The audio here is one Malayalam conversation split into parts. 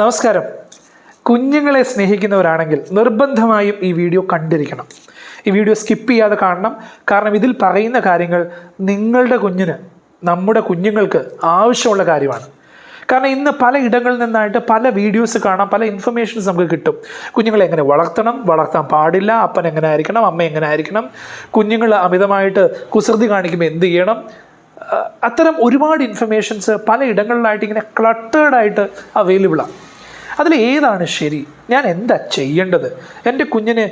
നമസ്കാരം. കുഞ്ഞുങ്ങളെ സ്നേഹിക്കുന്നവരാണെങ്കിൽ നിർബന്ധമായും ഈ വീഡിയോ കണ്ടിരിക്കണം. ഈ വീഡിയോ സ്കിപ്പ് ചെയ്യാതെ കാണണം. കാരണം ഇതിൽ പറയുന്ന കാര്യങ്ങൾ നിങ്ങളുടെ കുഞ്ഞിന് നമ്മുടെ കുഞ്ഞുങ്ങൾക്ക് ആവശ്യമുള്ള കാര്യമാണ്. കാരണം ഇന്ന് പല ഇടങ്ങളിൽ നിന്നായിട്ട് പല വീഡിയോസ് കാണാം പല ഇൻഫർമേഷൻസ് നമുക്ക് കിട്ടും. കുഞ്ഞുങ്ങളെ എങ്ങനെ വളർത്തണം വളർത്താൻ പാടില്ല അപ്പൻ എങ്ങനെ ആയിരിക്കണം അമ്മ എങ്ങനെ ആയിരിക്കണം കുഞ്ഞുങ്ങൾ അമിതമായിട്ട് കുസൃതി കാണിക്കുമ്പോൾ എന്ത് ചെയ്യണം? അത്തരം ഒരുപാട് ഇൻഫർമേഷൻസ് പല ഇടങ്ങളിലായിട്ട് ഇങ്ങനെ ക്ലട്ടേഡായിട്ട് അവൈലബിളാണ് അതിൽ ഏതാണ് ശരി? ഞാൻ എന്താ ചെയ്യേണ്ടത്? എന്റെ കുഞ്ഞിന്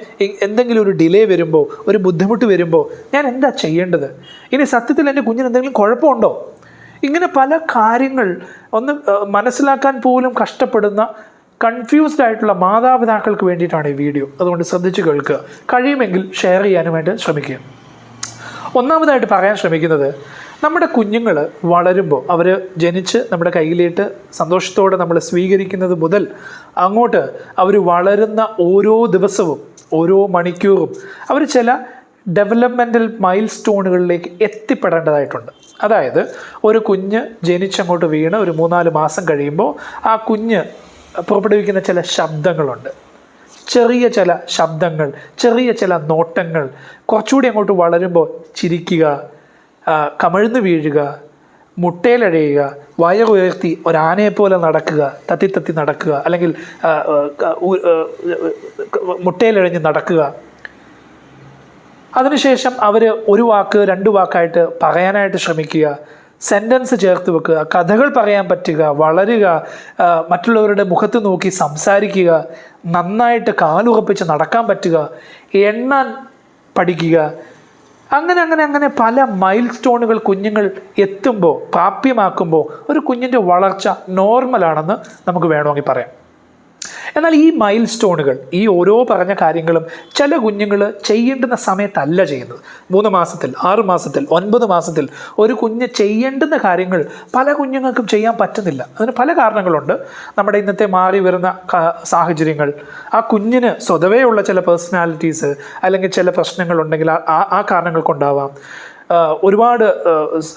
എന്തെങ്കിലും ഒരു ഡിലേ വരുമ്പോൾ ഒരു ബുദ്ധിമുട്ട് വരുമ്പോൾ ഞാൻ എന്താ ചെയ്യേണ്ടത്? ഇനി സത്യത്തിൽ എന്റെ കുഞ്ഞിന് എന്തെങ്കിലും കുഴപ്പമുണ്ടോ? ഇങ്ങനെ പല കാര്യങ്ങൾ ഒന്ന് മനസ്സിലാക്കാൻ പോലും കഷ്ടപ്പെടുന്ന കൺഫ്യൂസ്ഡ് ആയിട്ടുള്ള മാതാപിതാക്കൾക്ക് വേണ്ടിയിട്ടാണ് ഈ വീഡിയോ അതുകൊണ്ട് ശ്രദ്ധിച്ച് കേൾക്കുക. കഴിയുമെങ്കിൽ ഷെയർ ചെയ്യാനുമായിട്ട് ശ്രമിക്കുക. ഒന്നാമതായിട്ട് പറയാൻ ശ്രമിക്കുന്നത് നമ്മുടെ കുഞ്ഞുങ്ങൾ വളരുമ്പോൾ അവർ ജനിച്ച് നമ്മുടെ കയ്യിലേട്ട് സന്തോഷത്തോടെ നമ്മൾ സ്വീകരിക്കുന്നത് മുതൽ അങ്ങോട്ട് അവർ വളരുന്ന ഓരോ ദിവസവും ഓരോ മണിക്കൂറും അവർ ചില ഡെവലപ്മെന്റൽ മൈൽ സ്റ്റോണുകളിലേക്ക് എത്തിപ്പെടേണ്ടതായിട്ടുണ്ട്. അതായത് ഒരു കുഞ്ഞ് ജനിച്ചങ്ങോട്ട് വീണ് ഒരു മൂന്നാൽ മാസം കഴിയുമ്പോൾ ആ കുഞ്ഞ് പുറപ്പെടുവിക്കുന്ന ചില ശബ്ദങ്ങളുണ്ട്. ചെറിയ ചില ശബ്ദങ്ങൾ ചെറിയ ചില നോട്ടങ്ങൾ കുറച്ചുകൂടി അങ്ങോട്ട് വളരുമ്പോൾ ചിരിക്കുക കമഴ്ന്നു വീഴുക മുട്ടയിലഴയുക വയറുയർത്തി ഒരാനയെപ്പോലെ നടക്കുക തത്തി തത്തി നടക്കുക അല്ലെങ്കിൽ മുട്ടയിലഴഞ്ഞ് നടക്കുക. അതിനുശേഷം അവർ ഒരു വാക്ക് രണ്ട് വാക്കായിട്ട് പറയാനായിട്ട് ശ്രമിക്കുക. സെന്റൻസ് ചേർത്ത് വെക്കുക. കഥകൾ പറയാൻ പറ്റുക വളരുക മറ്റുള്ളവരുടെ മുഖത്ത് നോക്കി സംസാരിക്കുക നന്നായിട്ട് കാലുറപ്പിച്ച് നടക്കാൻ പറ്റുക എണ്ണാൻ പഠിക്കുക അങ്ങനെ അങ്ങനെ അങ്ങനെ പല മൈൽ സ്റ്റോണുകൾ കുഞ്ഞുങ്ങൾ എത്തുമ്പോൾ പ്രാപ്യമാക്കുമ്പോൾ ഒരു കുഞ്ഞിന്റെ വളർച്ച നോർമലാണെന്ന് നമുക്ക് വേണമെങ്കിൽ പറയാം. എന്നാൽ ഈ മൈൽ സ്റ്റോണുകൾ ഈ ഓരോ പറഞ്ഞ കാര്യങ്ങളും ചില കുഞ്ഞുങ്ങൾ ചെയ്യേണ്ടുന്ന സമയത്തല്ല ചെയ്യുന്നത്. മൂന്ന് മാസത്തിൽ ആറ് മാസത്തിൽ ഒൻപത് മാസത്തിൽ ഒരു കുഞ്ഞ് ചെയ്യേണ്ടുന്ന കാര്യങ്ങൾ പല കുഞ്ഞുങ്ങൾക്കും ചെയ്യാൻ പറ്റുന്നില്ല. അതിന് പല കാരണങ്ങളുണ്ട്. നമ്മുടെ ഇന്നത്തെ മാറി വരുന്ന സാഹചര്യങ്ങൾ ആ കുഞ്ഞിന് സ്വതവേയുള്ള ചില പേഴ്സണാലിറ്റീസ് അല്ലെങ്കിൽ ചില പ്രശ്നങ്ങൾ ഉണ്ടെങ്കിൽ ആ ആ കാരണങ്ങൾ കൊണ്ടാവാം. ആ, ഒരുപാട്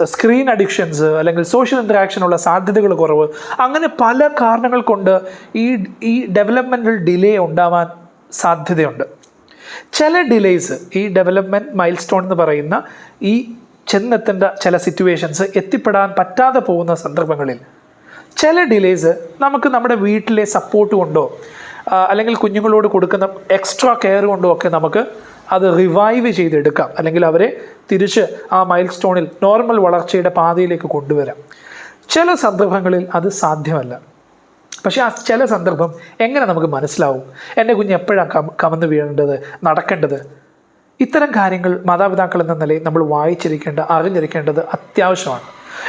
സ്ക്രീൻ അഡിക്ഷൻസ് അല്ലെങ്കിൽ സോഷ്യൽ ഇൻട്രാക്ഷനുള്ള സാധ്യതകൾ കുറവ്. അങ്ങനെ പല കാരണങ്ങൾ കൊണ്ട് ഈ ഈ ഡെവലപ്മെന്റൽ ഡിലേ ഉണ്ടാവാൻ സാധ്യതയുണ്ട്. ചില ഡിലേസ് ഈ ഡെവലപ്മെന്റ് മൈൽ സ്റ്റോൺ എന്ന് പറയുന്ന ഈ ചെന്നെത്തേണ്ട ചില സിറ്റുവേഷൻസ് എത്തിപ്പെടാൻ പറ്റാതെ പോകുന്ന സന്ദർഭങ്ങളിൽ. ചില ഡിലേസ് നമുക്ക് നമ്മുടെ വീട്ടിലെ സപ്പോർട്ട് കൊണ്ടോ അല്ലെങ്കിൽ കുഞ്ഞുങ്ങളോട് കൊടുക്കുന്ന എക്സ്ട്രാ കെയർ കൊണ്ടോ ഒക്കെ നമുക്ക് അത് റിവൈവ് ചെയ്തെടുക്കാം. അല്ലെങ്കിൽ അവരെ തിരിച്ച് ആ മൈൽ സ്റ്റോണിൽ നോർമൽ വളർച്ചയുടെ പാതയിലേക്ക് കൊണ്ടുവരാം. ചില സന്ദർഭങ്ങളിൽ അത് സാധ്യമല്ല. പക്ഷേ ആ ചില സന്ദർഭം എങ്ങനെ നമുക്ക് മനസ്സിലാവും? എന്റെ കുഞ്ഞ് എപ്പോഴാണ് കം കമന്ന് വീഴേണ്ടത് നടക്കേണ്ടത്? ഇത്തരം കാര്യങ്ങൾ മാതാപിതാക്കൾ എന്ന നിലയിൽ നമ്മൾ വായിച്ചിരിക്കേണ്ട അറിഞ്ഞിരിക്കേണ്ടത് അത്യാവശ്യമാണ്.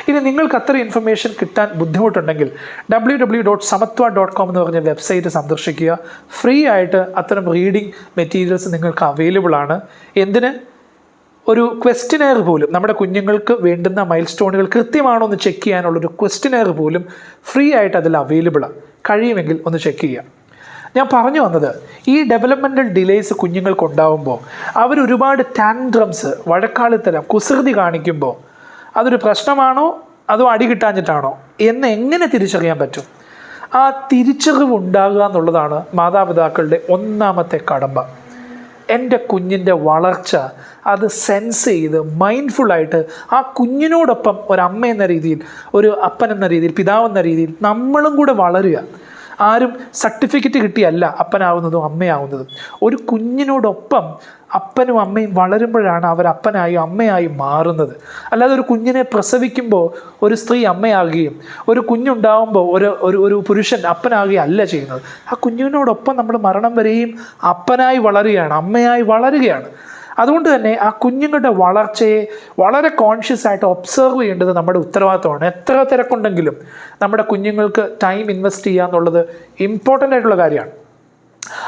ഇനി നിങ്ങൾക്ക് അത്ര ഇൻഫർമേഷൻ കിട്ടാൻ ബുദ്ധിമുട്ടുണ്ടെങ്കിൽ W W dot Samatva dot com എന്ന് പറഞ്ഞ വെബ്സൈറ്റ് സന്ദർശിക്കുക. ഫ്രീ ആയിട്ട് അത്തരം റീഡിംഗ് മെറ്റീരിയൽസ് നിങ്ങൾക്ക് അവൈലബിൾ ആണ്. എന്തിന്? ഒരു ക്വസ്റ്റിനെയർ പോലും. നമ്മുടെ കുഞ്ഞുങ്ങൾക്ക് വേണ്ടുന്ന മൈൽ സ്റ്റോണുകൾ കൃത്യമാണോ എന്ന് ചെക്ക് ചെയ്യാനുള്ളൊരു ക്വസ്റ്റിനെയർ പോലും ഫ്രീ ആയിട്ട് അതിൽ അവൈലബിളാണ് കഴിയുമെങ്കിൽ ഒന്ന് ചെക്ക് ചെയ്യുക. ഞാൻ പറഞ്ഞു വന്നത് ഈ ഡെവലപ്മെന്റൽ ഡിലേസ് കുഞ്ഞുങ്ങൾക്ക് ഉണ്ടാവുമ്പോൾ അവർ ഒരുപാട് ടാൻഡ്രംസ് വഴക്കാളിത്തരം കുസൃതി കാണിക്കുമ്പോൾ അതൊരു പ്രശ്നമാണോ? അതോ അടി കിട്ടാഞ്ഞിട്ടാണോ? എന്ന് എങ്ങനെ തിരിച്ചറിയാൻ പറ്റും? ആ തിരിച്ചറിവ് ഉണ്ടാകുക എന്നുള്ളതാണ് മാതാപിതാക്കളുടെ ഒന്നാമത്തെ കടമ്പ. എന്റെ കുഞ്ഞിന്റെ വളർച്ച അത് സെൻസ് ചെയ്ത് മൈൻഡ്ഫുള്ളായിട്ട് ആ കുഞ്ഞിനോടൊപ്പം അമ്മ എന്ന രീതിയിൽ ഒരു അപ്പൻ എന്ന രീതിയിൽ പിതാവ് എന്ന രീതിയിൽ നമ്മളും കൂടെ വളരുക. ആരും സർട്ടിഫിക്കറ്റ് കിട്ടിയല്ല അപ്പനാവുന്നതും അമ്മയാവുന്നതും. ഒരു കുഞ്ഞിനോടൊപ്പം അപ്പനും അമ്മയും വളരുമ്പോഴാണ് അവർ അപ്പനായും അമ്മയായും മാറുന്നത്. അല്ലാതെ ഒരു കുഞ്ഞിനെ പ്രസവിക്കുമ്പോൾ ഒരു സ്ത്രീ അമ്മയാകുകയും ഒരു കുഞ്ഞുണ്ടാവുമ്പോൾ ഒരു ഒരു ഒരു പുരുഷൻ അപ്പനാകുകയും അല്ല ചെയ്യുന്നത്. ആ കുഞ്ഞിനോടൊപ്പം നമ്മൾ മരണം വരെയും അപ്പനായി വളരുകയാണ് അമ്മയായി വളരുകയാണ്. അതുകൊണ്ട് തന്നെ ആ കുഞ്ഞുങ്ങളുടെ വളർച്ചയെ വളരെ കോൺഷ്യസ് ആയിട്ട് ഒബ്സർവ് ചെയ്യേണ്ടത് നമ്മുടെ ഉത്തരവാദിത്തമാണ്. എത്ര തിരക്കുണ്ടെങ്കിലും നമ്മുടെ കുഞ്ഞുങ്ങൾക്ക് ടൈം ഇൻവെസ്റ്റ് ചെയ്യുക എന്നുള്ളത് ഇമ്പോർട്ടന്റ് ആയിട്ടുള്ള കാര്യമാണ്.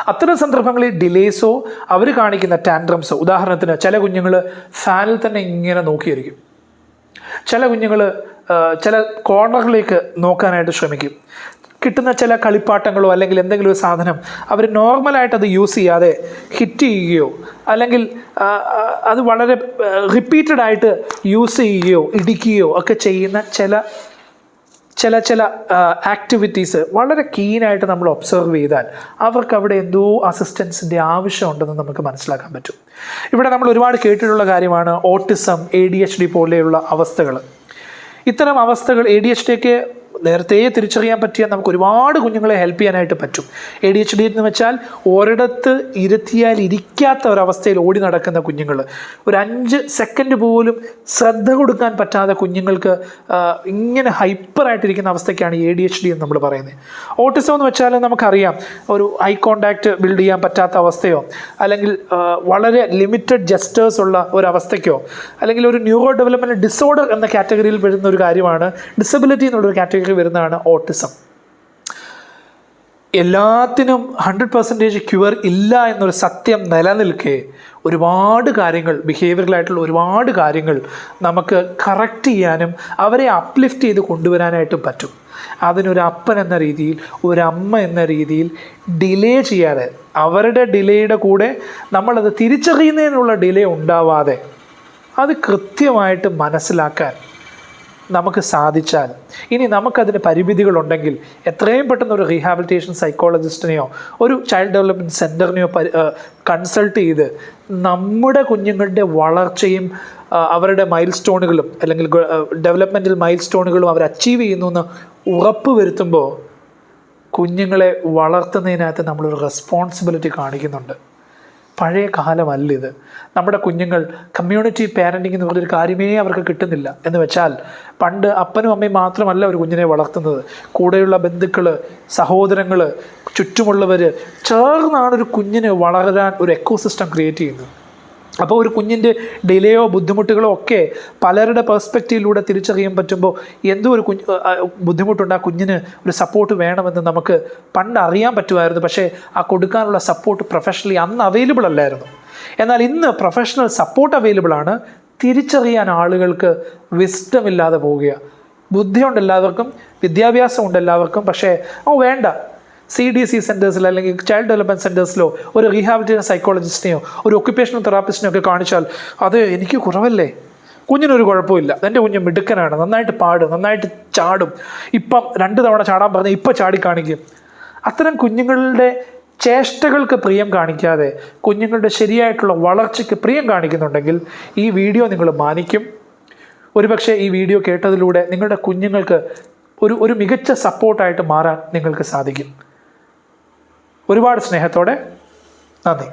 അത്തരം സന്ദർഭങ്ങളിൽ ഡിലേസോ അവർ കാണിക്കുന്ന ടാൻഡ്രംസോ ഉദാഹരണത്തിന് ചില കുഞ്ഞുങ്ങൾ ഫാനിൽ തന്നെ ഇങ്ങനെ നോക്കിയിരിക്കും. ചില കുഞ്ഞുങ്ങൾ ചില കോർണറിലേക്ക് നോക്കാനായിട്ട് ശ്രമിക്കും. കിട്ടുന്ന ചില കളിപ്പാട്ടങ്ങളോ അല്ലെങ്കിൽ എന്തെങ്കിലും ഒരു സാധനം അവർ നോർമലായിട്ട് അത് യൂസ് ചെയ്യാതെ ഹിറ്റ് ചെയ്യുകയോ അല്ലെങ്കിൽ അത് വളരെ റിപ്പീറ്റഡ് ആയിട്ട് യൂസ് ചെയ്യുകയോ ഇടിക്കുകയോ ഒക്കെ ചെയ്യുന്ന ചില ചില ചില ആക്ടിവിറ്റീസ് വളരെ കീനായിട്ട് നമ്മൾ ഒബ്സർവ് ചെയ്താൽ അവർക്ക് അവിടെ എന്തോ അസിസ്റ്റൻസിന്റെ ആവശ്യമുണ്ടെന്ന് നമുക്ക് മനസ്സിലാക്കാൻ പറ്റും. ഇവിടെ നമ്മൾ ഒരുപാട് കേട്ടിട്ടുള്ള കാര്യമാണ് autism A D H D പോലെയുള്ള അവസ്ഥകൾ. ഇത്തരം അവസ്ഥകൾ എ ഡി എച്ച് ഡിക്ക് നേരത്തെ തിരിച്ചറിയാൻ പറ്റിയ നമുക്ക് ഒരുപാട് കുഞ്ഞുങ്ങളെ ഹെൽപ്പ് ചെയ്യാനായിട്ട് പറ്റും. എ ഡി എച്ച് ഡി എന്ന് വെച്ചാൽ ഒരിടത്ത് ഇരുത്തിയാൽ ഇരിക്കാത്ത ഒരവസ്ഥയിൽ ഓടി നടക്കുന്ന കുഞ്ഞുങ്ങൾ ഒരു അഞ്ച് സെക്കൻഡ് പോലും ശ്രദ്ധ കൊടുക്കാൻ പറ്റാതെ കുഞ്ഞുങ്ങൾക്ക് ഇങ്ങനെ ഹൈപ്പറായിട്ടിരിക്കുന്ന അവസ്ഥയ്ക്കാണ് എ ഡി എച്ച് ഡി എന്ന് നമ്മൾ പറയുന്നത്. ഓട്ടിസം എന്ന് വെച്ചാൽ നമുക്കറിയാം ഒരു ഐ കോണ്ടാക്ട് ബിൽഡ് ചെയ്യാൻ പറ്റാത്ത അവസ്ഥയോ അല്ലെങ്കിൽ വളരെ ലിമിറ്റഡ് ജസ്റ്റേഴ്സ് ഉള്ള ഒരവസ്ഥയ്ക്കോ അല്ലെങ്കിൽ ഒരു ന്യൂറോ ഡെവലപ്മെന്റ് ഡിസോർഡർ എന്ന കാറ്റഗറിയിൽ വരുന്ന ഒരു കാര്യമാണ് ഡിസബിലിറ്റി എന്നുള്ളൊരു കാറ്റഗറി വരുന്നതാണ് ഓട്ടിസം. എല്ലാത്തിനും ഹൺഡ്രഡ് പെർസെന്റേജ് ക്യൂർ ഇല്ല എന്നൊരു സത്യം നിലനിൽക്കെ ഒരുപാട് കാര്യങ്ങൾ ബിഹേവിയറലായിട്ടുള്ള ഒരുപാട് കാര്യങ്ങൾ നമുക്ക് കറക്റ്റ് ചെയ്യാനും അവരെ അപ്ലിഫ്റ്റ് ചെയ്ത് കൊണ്ടുവരാനായിട്ടും പറ്റും. അതിനൊരു അപ്പൻ എന്ന രീതിയിൽ ഒരമ്മ എന്ന രീതിയിൽ ഡിലേ ചെയ്യാതെ അവരുടെ ഡിലേയുടെ കൂടെ നമ്മളത് തിരിച്ചറിയുന്നതിനുള്ള ഡിലേ ഉണ്ടാവാതെ അത് കൃത്യമായിട്ട് മനസ്സിലാക്കാൻ നമുക്ക് സാധിച്ചാൽ. ഇനി നമുക്കതിന് പരിമിതികളുണ്ടെങ്കിൽ എത്രയും പെട്ടെന്ന് ഒരു റീഹാബിലിറ്റേഷൻ സൈക്കോളജിസ്റ്റിനെയോ ഒരു ചൈൽഡ് ഡെവലപ്മെന്റ് സെന്ററിനെയോ കൺസൾട്ട് ചെയ്ത് നമ്മുടെ കുഞ്ഞുങ്ങളുടെ വളർച്ചയും അവരുടെ മൈൽ സ്റ്റോണുകളും അല്ലെങ്കിൽ ഡെവലപ്മെന്റൽ മൈൽ സ്റ്റോണുകളും അവർ അച്ചീവ് ചെയ്യുന്നു എന്ന് ഉറപ്പ് വരുത്തുമ്പോൾ കുഞ്ഞുങ്ങളെ വളർത്തുന്നതിനകത്ത് നമ്മളൊരു റെസ്പോൺസിബിലിറ്റി കാണിക്കുന്നുണ്ട്. പഴയ കാലമല്ല ഇത്. നമ്മുടെ കുഞ്ഞുങ്ങൾ കമ്മ്യൂണിറ്റി പാരന്റിംഗ് എന്ന് പറഞ്ഞൊരു കാര്യമേ അവർക്ക് കിട്ടുന്നില്ല. എന്ന് വെച്ചാൽ പണ്ട് അപ്പനും അമ്മയും മാത്രമല്ല ഒരു കുഞ്ഞിനെ വളർത്തുന്നത്. കൂടെയുള്ള ബന്ധുക്കൾ സഹോദരങ്ങൾ ചുറ്റുമുള്ളവർ ചേർന്നാണ് ഒരു കുഞ്ഞിന് വളരാൻ ഒരു എക്കോസിസ്റ്റം ക്രിയേറ്റ് ചെയ്യുന്നത്. അപ്പോൾ ഒരു കുഞ്ഞിന്റെ ഡിലേയോ ബുദ്ധിമുട്ടുകളോ ഒക്കെ പലരുടെ പെർസ്പെക്റ്റീവിലൂടെ തിരിച്ചറിയാൻ പറ്റുമ്പോൾ എന്തോ ഒരു കുഞ്ഞ് ബുദ്ധിമുട്ടുണ്ട്. ആ കുഞ്ഞിന് ഒരു സപ്പോർട്ട് വേണമെന്ന് നമുക്ക് പണ്ട് അറിയാൻ പറ്റുമായിരുന്നു. പക്ഷേ ആ കൊടുക്കാനുള്ള സപ്പോർട്ട് പ്രൊഫഷണലി അന്ന് അവൈലബിൾ അല്ലായിരുന്നു. എന്നാൽ ഇന്ന് പ്രൊഫഷണൽ സപ്പോർട്ട് അവൈലബിൾ ആണ്. തിരിച്ചറിയാൻ ആളുകൾക്ക് വിസ്ഡം ഇല്ലാതെ പോവുകയാണ്. ബുദ്ധിയുണ്ട് എല്ലാവർക്കും വിദ്യാഭ്യാസമുണ്ട് എല്ലാവർക്കും പക്ഷേ ഓ വേണ്ട. സി ഡി സി സെന്റേഴ്സിൽ അല്ലെങ്കിൽ ചൈൽഡ് ഡെവലപ്മെന്റ് സെന്റേഴ്സിലോ ഒരു റീഹാബിലിറ്റേഷൻ സൈക്കോളജിസ്റ്റിനെയോ ഒരു ഒക്യുപ്പേഷണൽ തെറാപ്പിസ്റ്റിനെയോ ഒക്കെ കാണിച്ചാൽ അത് എനിക്ക് കുറവല്ലേ? കുഞ്ഞിനൊരു കുഴപ്പമില്ല. എന്റെ കുഞ്ഞ് മിടുക്കനാണ്. നന്നായിട്ട് പാടും നന്നായിട്ട് ചാടും. ഇപ്പം രണ്ട് തവണ ചാടാൻ പറഞ്ഞാൽ ഇപ്പം ചാടി കാണിക്കും. അത്തരം കുഞ്ഞുങ്ങളുടെ ചേഷ്ടകൾക്ക് പ്രിയം കാണിക്കാതെ കുഞ്ഞുങ്ങളുടെ ശരിയായിട്ടുള്ള വളർച്ചയ്ക്ക് പ്രിയം കാണിക്കുന്നുണ്ടെങ്കിൽ ഈ വീഡിയോ നിങ്ങൾ മാനിക്കും. ഒരുപക്ഷെ ഈ വീഡിയോ കേട്ടതിലൂടെ നിങ്ങളുടെ കുഞ്ഞുങ്ങൾക്ക് ഒരു ഒരു മികച്ച സപ്പോർട്ടായിട്ട് മാറാൻ നിങ്ങൾക്ക് സാധിക്കും. ഒരുപാട് സ്നേഹത്തോടെ നന്ദി.